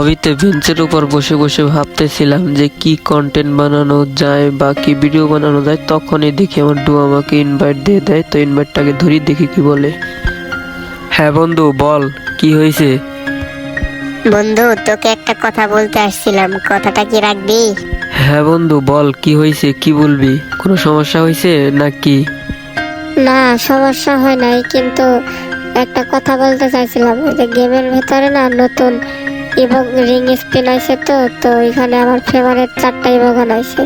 হবিতে বেঞ্চের উপর বসে বসে ভাবতেছিলাম যে কি কন্টেন্ট বানানো যায় বা কি ভিডিও বানানো যায় তখনই দেখি আমার ডু আমাকে ইনভাইট দিয়ে দেয় তো ইনভাইটটাকে ধরি দেখি কি বলে। হ্যাঁ বন্ধু বল কি হয়েছে? বন্ধু তোকে একটা কথা বলতে আসছিলাম কথাটা কি রাখবি? হ্যাঁ বন্ধু বল কি হয়েছে কি বলবি? কোনো সমস্যা হয়েছে নাকি? না সমস্যা হয় নাই কিন্তু একটা কথা বলতে চাইছিলাম ওই যে গেমের ভেতরে না নতুন এবং রিং স্পিন আছে তো তো এখানে আমার ফেভারিট চারটা ইভোগান আছে।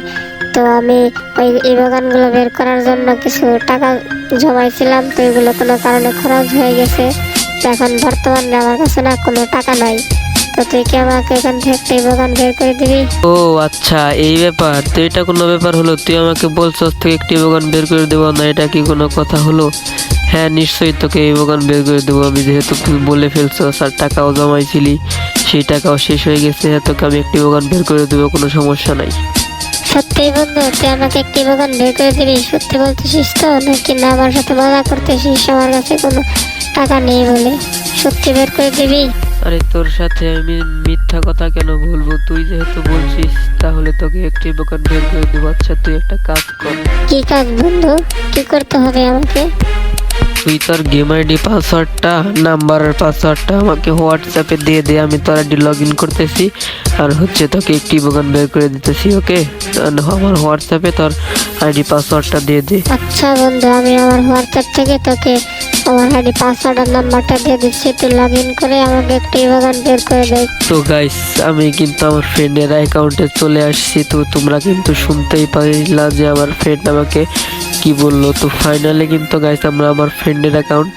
তো আমি ওই ইভোগানগুলো বের করার জন্য কিছু টাকা জমাইছিলাম, তো এগুলো কোনো কারণে খরচ হয়ে গেছে। তো এখন বর্তমানে আমার কাছে না কোনো টাকা নাই। তো তুই কি আমাকে এখান থেকে একটা বের করে দিবি? ও আচ্ছা এই ব্যাপার। তো এটা কোনো ব্যাপার হলো? তুই আমাকে বলছস থেকে একটি বাগান বের করে দেবো, না এটা কি কোনো কথা হলো? হ্যাঁ নিশ্চয়ই তোকে এই বাগান বের করে দেবো। আমি যেহেতু তুই বলে ফেলছস আর টাকাও জমাইছিলি সেই টাকাও শেষ হয়ে গেছে। হ্যাঁ তোকে আমি একটি বাগান বের করে দেবো কোনো সমস্যা নাই। সত্যি বন্ধু তুই আমাকে একটি বাগান বের করে দিবি? সত্যি বলতেছিস তো? নাকি না আমার সাথে মজা করতেছিস? আমার কাছে কোনো টাকা নেই বলে। সত্যি বের করে দিবি? আরে তোর সাথে আমি মিথ্যা কথা কেন বলব? তুই যেহেতু বলছিস তাহলে তোকে একটি বাগান বের করে দেবো। আচ্ছা তুই একটা কাজ কর। কি কাজ বন্ধু? কি করতে হবে আমাকে? তুই তোর গেম আইডি পাসওয়ার্ডটা নাম্বারের পাসওয়ার্ডটা আমাকে হোয়াটসঅ্যাপে দিয়ে দে, আমি তোর আইডি লগ ইন করতেছি। আর হচ্ছে তোকে একটি বোগান বের করে দিতেছি ওকে আমার হোয়াটসঅ্যাপে তোর আইডি পাসওয়ার্ডটা দিয়ে দে। আচ্ছা বন্ধু, আমি আমার হোয়াটসঅ্যাপ থেকে তোকে আমার আইডি পাসওয়ার্ড আর নাম্বারটা দিয়ে দিচ্ছি তুই লগ ইন করে আমাকে একটি বাগান বের করে দেয়। তো গাইস আমি কিন্তু আমার ফ্রেন্ডের অ্যাকাউন্টে চলে আসছি, তো তোমরা কিন্তু শুনতেই পারিলা যে আমার ফ্রেন্ড আমাকে কি বলল। তো ফাইনালি কিন্তু গাইস আমরা আমার ফ্রেন্ডের অ্যাকাউন্ট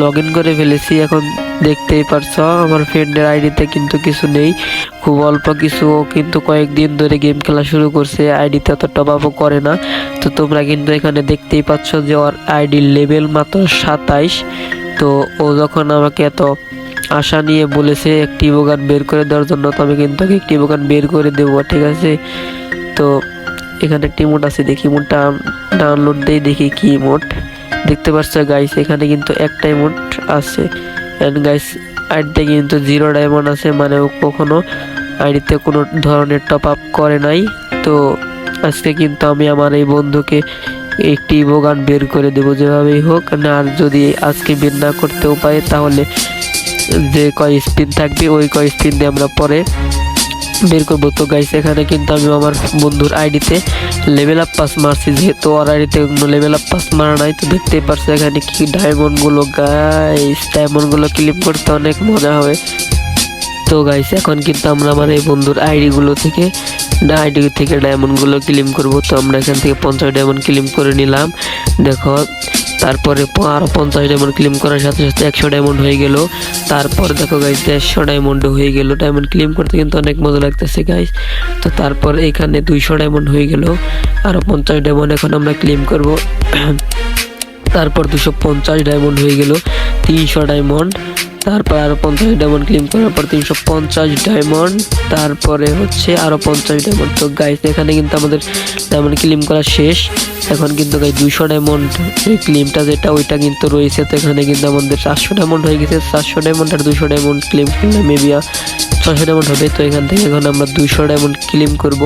লগ ইন করে ফেলেছি। এখন দেখতেই পারছ, আমার ফ্রেন্ডের আইডিতে কিন্তু কিছু নেই। খুব অল্প কিছু কিন্তু কয়েকদিন ধরে গেম খেলা শুরু করছে আইডিতে অত টপ আপও করে না। তো তোমরা কিন্তু এখানে দেখতেই পাচ্ছ যে ওর আইডির লেভেল মাত্র সাতাইশ। তো ও যখন আমাকে এত আশা নিয়ে বলেছে একটি বাগান বের করে দেওয়ার জন্য, তো আমি কিন্তু একটি বাগান বের করে দেবো, ঠিক আছে? তো এখানে একটি ইমোট আছে, দেখি ইমোটটা ডাউনলোড দিয়ে দেখি কি ইমোট দেখতে পাচ্ছ গাইস এখানে কিন্তু একটাই ইমোট আছে। অ্যান্ড গাইস আইডিতে কিন্তু জিরো ডায়মন্ড আছে মানে ও কখনো আইডিতে কোনো ধরনের টপ আপ করে নাই। তো আজকে কিন্তু আমি আমার এই বন্ধুকে একটি বাগান বের করে দেবো, যেভাবেই হোক। না, আর যদি আজকে বের না করতেও পারে, তাহলে যে কয় স্পিন থাকবে, ওই কয় স্পিন দিয়ে আমরা পরে বের করব। তো গাইস এখানে কিন্তু আমি আমার বন্ধুর আইডিতে লেভেল আপ পাস মারছি, যেহেতু ওর আইডিতে লেভেল আপ পাস মারা নাই, তো দেখতেই পারছ এখানে কি ডায়মন্ডগুলো গাইস ডায়মন্ডগুলো ক্লিপ করতে অনেক মজা হবে। তো গাইস এখন কিন্তু আমরা আমার এই বন্ধুর আইডিগুলো থেকে আইডি থেকে ডায়মন্ডগুলো ক্লিম করব। তো আমরা এখান থেকে পঞ্চাশ ডায়মন্ড ক্লিম করে নিলাম। দেখো তারপরে আরও আরও পঞ্চাশ ডায়মন্ড ক্লিম করার সাথে সাথে একশো ডায়মন্ড হয়ে গেল। তারপর দেখো গাইজ দেড়শো ডায়মন্ড হয়ে গেল। ডায়মন্ড ক্লিম করতে কিন্তু অনেক মজা লাগতেছে গাইজ তো তারপর এখানে দুইশো ডায়মন্ড হয়ে গেল। আরও পঞ্চাশ ডায়মন্ড এখন আমরা ক্লেম করব। তারপর দুশো পঞ্চাশ ডায়মন্ড হয়ে গেল। তিনশো ডায়মন্ড তারপর আরও পঞ্চাশ ডায়মন্ড ক্লেম করার পর তিনশো পঞ্চাশ ডায়মন্ড তারপরে হচ্ছে আরও পঞ্চাশ ডায়মন্ড তো গাইস এখানে কিন্তু আমাদের ডায়মন্ড ক্লেম করা শেষ। এখন কিন্তু গাই দুইশো ডায়মন্ড ক্লেমটা যেটা, ওইটা কিন্তু রয়েছে। তো এখানে কিন্তু আমাদের চারশো ডায়মন্ড হয়ে গেছে। চারশো ডায়মন্ড আর দুশো ডায়মন্ড ক্লেম করলে মেবি ছশো ডায়মন্ড হবে। তো এখান থেকে এখন আমরা দুইশো ডায়মন্ড ক্লেম করব।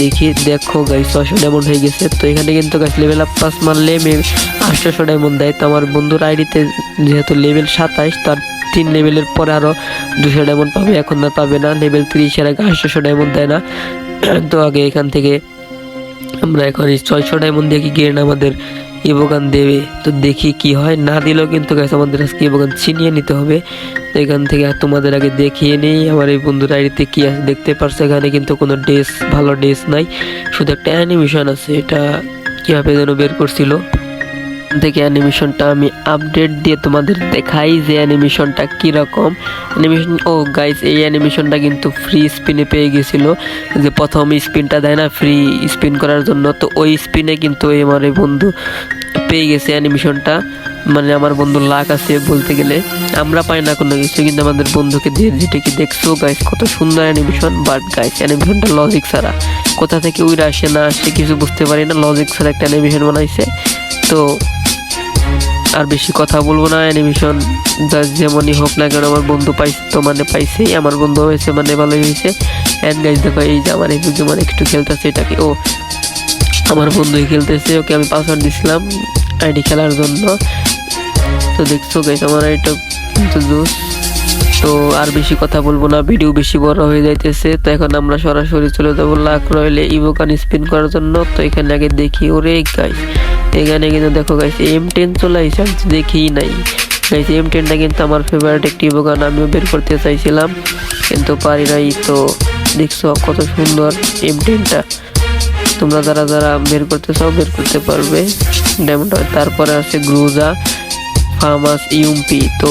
দেখি, দেখো গাই ছশো ডায়মন্ড হয়ে গেছে। তো এখানে কিন্তু গাছ লেভেল আপ পাস মারলে মেবি আটশোশো ডায়মন্ড দেয়। তো আমার বন্ধুর আইডিতে যেহেতু লেভেল সাতাইশ তার তিন লেভেলের পরে আরও দুশো ডায়মন্ড পাবে, এখন আর পাবে না। লেভেল তিরিশের আগে আটশোশো ডায়মন্ড দেয় না। তো আগে এখান থেকে আমরা এখন ছয়শো ডায়মন্ড দিয়ে কি গেন আমাদের ইবোগান দেবে? তো দেখি কি হয়। না দিলেও কিন্তু গাছ আমাদের আজকে ইবোগান ছিনিয়ে নিতে হবে। তো এখান থেকে তোমাদের আগে দেখিয়ে নেই। আমার এই বন্ধুর আইডিতে কি আছে দেখতে পারছ? এখানে কিন্তু কোনো ড্রেস ভালো ড্রেস নাই। শুধু একটা অ্যানিমেশন আছে। এটা কীভাবে যেন বের করছিল? থেকে অ্যানিমেশনটা আমি আপডেট দিয়ে তোমাদের দেখাই যে অ্যানিমেশনটা কীরকম। অ্যানিমেশন ও গাইস এই অ্যানিমেশনটা কিন্তু ফ্রি স্পিনে পেয়ে গেছিল। যে প্রথম স্পিনটা দেয় না ফ্রি স্পিন করার জন্য। তো ওই স্পিনে কিন্তু আমার এই বন্ধু পেয়ে গেছে অ্যানিমেশনটা মানে আমার বন্ধু লাখ আছে বলতে গেলে। আমরা পাই না কোনো কিছু, কিন্তু আমাদের বন্ধুকে দিয়ে যেটা কি দেখছ গাইস কত সুন্দর অ্যানিমেশন বাট গাইস অ্যানিমেশনটা লজিক ছাড়া কোথা থেকে উইরা আসে না আসে কিছু বুঝতে পারি না। লজিক ছাড়া একটা অ্যানিমেশন বানাইছে। তো আর বেশি কথা বলব না অ্যানিমেশন যা যেমনই হোক না কেন আমার বন্ধু পাইছে তো মানে পাইছেই, আমার বন্ধু হয়েছে মানে ভালোই হয়েছে। অ্যান্ড গাইজ দেখো এই যে আমার একটু মানে একটু খেলতেছে এটাকে, ও আমার বন্ধুই খেলতেছে, ওকে আমি পাসওয়ার্ড দিছিলাম আইডি খেলার জন্য। তো দেখছ গাইজ আমার এটা জোস তো আর বেশি কথা বলব না ভিডিও বেশি বড় হয়ে যাইতেছে। তো এখন আমরা সরাসরি চলে যাব লাখ রয়েলে ইভোকান স্পিন করার জন্য। তো এখানে আগে দেখি, ওরে গাইস এখানে কিন্তু দেখো গাইছে এম টেন চলে আসছে আমি তো দেখিই নাই। গাইস এম টেনটা কিন্তু আমার ফেভারিট একটি ইভোকান আমিও বের করতে চাইছিলাম, কিন্তু পারি নাই, তো দেখছ কত সুন্দর এম টেনটা তোমরা যারা যারা বের করতে চাও, বের করতে পারবে। ডায়মন্ড তারপরে আছে গ্রুজা ফার্মাস ইউমপি তো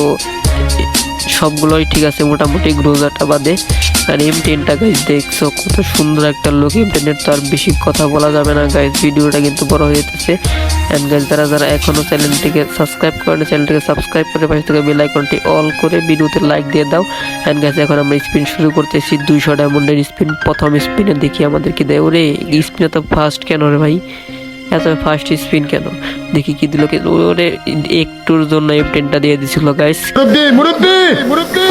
সবগুলোই ঠিক আছে, মোটামুটি গ্রোজারটা বাদে। আর এম টেনটা গাইজ দেখছ কত সুন্দর একটা লোক এম টেনের তো আর বেশি কথা বলা যাবে না গাইজ ভিডিওটা কিন্তু বড় হয়ে যেতেছে। অ্যান্ড গাইজ যারা যারা এখনও চ্যানেলটিকে সাবস্ক্রাইব করেন চ্যানেলটিকে সাবস্ক্রাইব করে পাশে থেকে বেল আইকনটি অল করে ভিডিওতে লাইক দিয়ে দাও। অ্যান্ড গাইজ এখন আমরা স্পিন শুরু করতেছি দুইশো ডায়মন্ডের স্পিন প্রথম স্পিনে দেখি আমাদেরকে দেয়। ওরে স্পিনে তো ফার্স্ট কেন রে ভাই? এত ফার্স্ট স্পিন কেন? দেখি কি দিল কি ওরে একটুর জন্য এম টেনটা দিয়ে দিছিল গাইস মুরব্বি মুরব্বি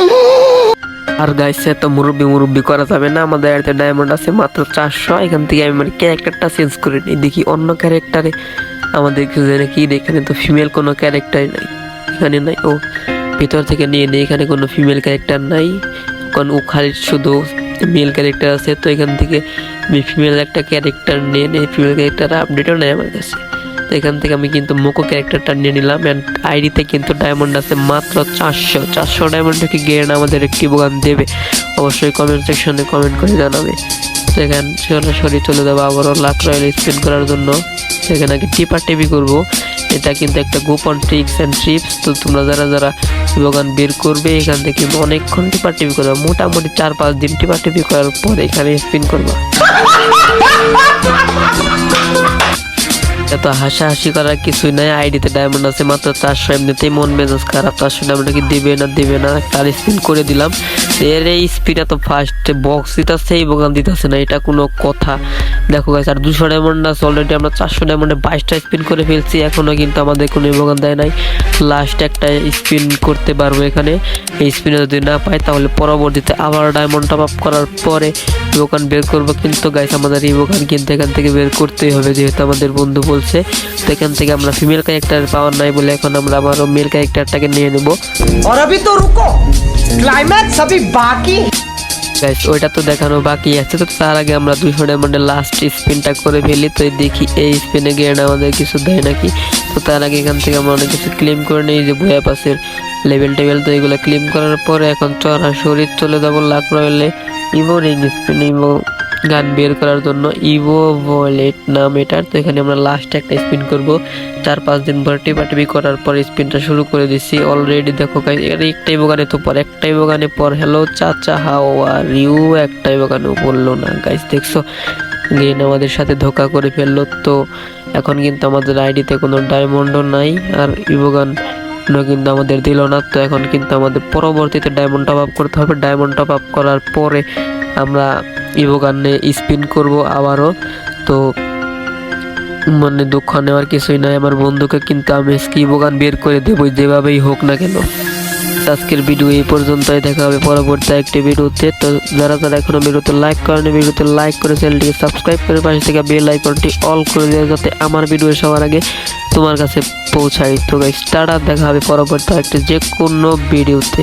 আর গাইছে তো মুরব্বি মুরব্বি করা যাবে না। আমাদের এতে ডায়মন্ড আছে মাত্র চারশো। এখান থেকে আমি মানে ক্যারেক্টারটা চেঞ্জ করে নিই। দেখি অন্য ক্যারেক্টারে আমাদের কিছু জানে কি এখানে তো ফিমেল কোনো ক্যারেক্টারই নাই। এখানে নাই। ও ভিতর থেকে নিয়ে নিই এখানে কোনো ফিমেল ক্যারেক্টার নাই। কারণ ও খালি শুধু মেল ক্যারেক্টার আছে। তো এখান থেকে ফিমেল একটা ক্যারেক্টার নিয়ে নিই। ফিমেল ক্যারেক্টার আপডেটও নেই আমার কাছে। তো এখান থেকে আমি কিন্তু মোকো ক্যারেক্টারটা নিয়ে নিলাম অ্যান্ড আইডিতে কিন্তু ডায়মন্ড আছে মাত্র চারশো। চারশো ডায়মন্ডে কি গেন আমাদের একটি বোগান দেবে। অবশ্যই কমেন্ট সেকশনে কমেন্ট করে জানাবে। তো এখানে সরাসরি চলে যাব আবারও লাখ রয়েল স্পেন্ড করার জন্য। সেখানে আগে টিপা টিপি করব। এটা কিন্তু একটা গোপন ট্রিক্স অ্যান্ড ট্রিপস তো তোমরা যারা যারা দোকান বের করবে, এখান থেকে অনেকক্ষণ টিপা টিপি করবে। মোটামুটি চার পাঁচ দিন টিপা টিপি করার পর এখানে স্পিন করবা। এত হাসাহাসি করার কিছুই নাই, আইডিতে ডায়মন্ড আছে, মাত্র চারশো এমনিতেই মন মেজাজ খারাপ, চারশো ডায়মন্ড কি দিবে না দিবে না তার স্পিন করে দিলাম। এর এই স্পিন এত ফার্স্ট বক্স দিতেছে, এই বোগান দিতেছে না, এটা কোনো কথা। দেখো গাছ আর দুশো ডায়মন্ড আছে অলরেডি আমরা চারশো ডায়মন্ডে বাইশটা স্পিন করে ফেলছি এখনও কিন্তু আমাদের কোনো বোগান দেয় নাই। লাস্ট একটা স্পিন করতে পারব এখানে। এই স্পিনে যদি না পাই, তাহলে পরবর্তীতে আবার ডায়মন্ড টপ আপ করার পরে দোকান বের করব। কিন্তু গাইস আমাদের এই দোকান কিন্তু এখান থেকে বের করতেই হবে, যেহেতু আমাদের বন্ধু বলছে তো এখান থেকে আমরা ফিমেল ক্যারেক্টার পাওয়ার নাই বলে এখন আমরা আবারও মেল ক্যারেক্টারটাকে নিয়ে নেবো और अभी तो रुको क्लाइमैक्स अभी बाकी है গাইস ওইটা তো দেখানো বাকি আছে তো তার আগে আমরা দুইশো ডায়মন্ডের লাস্ট স্পিনটা করে ফেলি তো এই দেখি এই স্পিনে গিয়ে না আমাদের কিছু দেয় নাকি তো তার আগে এখান থেকে আমরা অনেক কিছু ক্লেম করে নিই যে বয়া পাসের লেভেল টেবিল তো এগুলো ক্লেম করার পরে এখন সরাসরি চলে যাবো luck রয়েলে Ivo ring spin Ivo gun বের করার জন্য ইভো ওয়ালেট নাম এটার তো এখানে আমরা লাস্ট একটা স্পিন করব। চার, পাঁচ দিন পর টিপাটিপি করার পর স্পিনটা শুরু করে দিচ্ছি অলরেডি দেখো একটাই বোগানে তো পর একটাই বোগানে পর হ্যালো চাচা হাও আর ইউ একটাই বোগানে বলল না গাইস দেখছ? গেন আমাদের সাথে ধোকা করে ফেলল। তো এখন কিন্তু আমাদের আইডিতে কোনো ডায়মন্ডও নাই, আর ইভোগান কিন্তু আমাদের দিল না। তো এখন কিন্তু আমাদের পরবর্তীতে ডায়মন্ড টপ আপ করতে হবে। ডায়মন্ড টপ আপ করার পরে আমরা ইভোগানে স্পিন করব আবারও। তো মানে দুঃখ নেওয়ার কিছুই নাই। আমার বন্ধুকে কিন্তু আমি ইভোগান বের করে দেবো যেভাবেই হোক না কেন। আজকের ভিডিও এই পর্যন্তই। দেখা হবে পরবর্তী একটি ভিডিওতে। তো যারা যারা এখনও ভিডিওতে লাইক করেন, ভিডিওতে লাইক করে চ্যানেলটিকে সাবস্ক্রাইব করে পাশে থেকে বেল আইকনটি অল করে দেওয়া যাতে আমার ভিডিও সবার আগে তোমার কাছে পৌঁছায়। তো গাইস টাটা, দেখা হবে পরবর্তী একটি যে কোনো ভিডিওতে।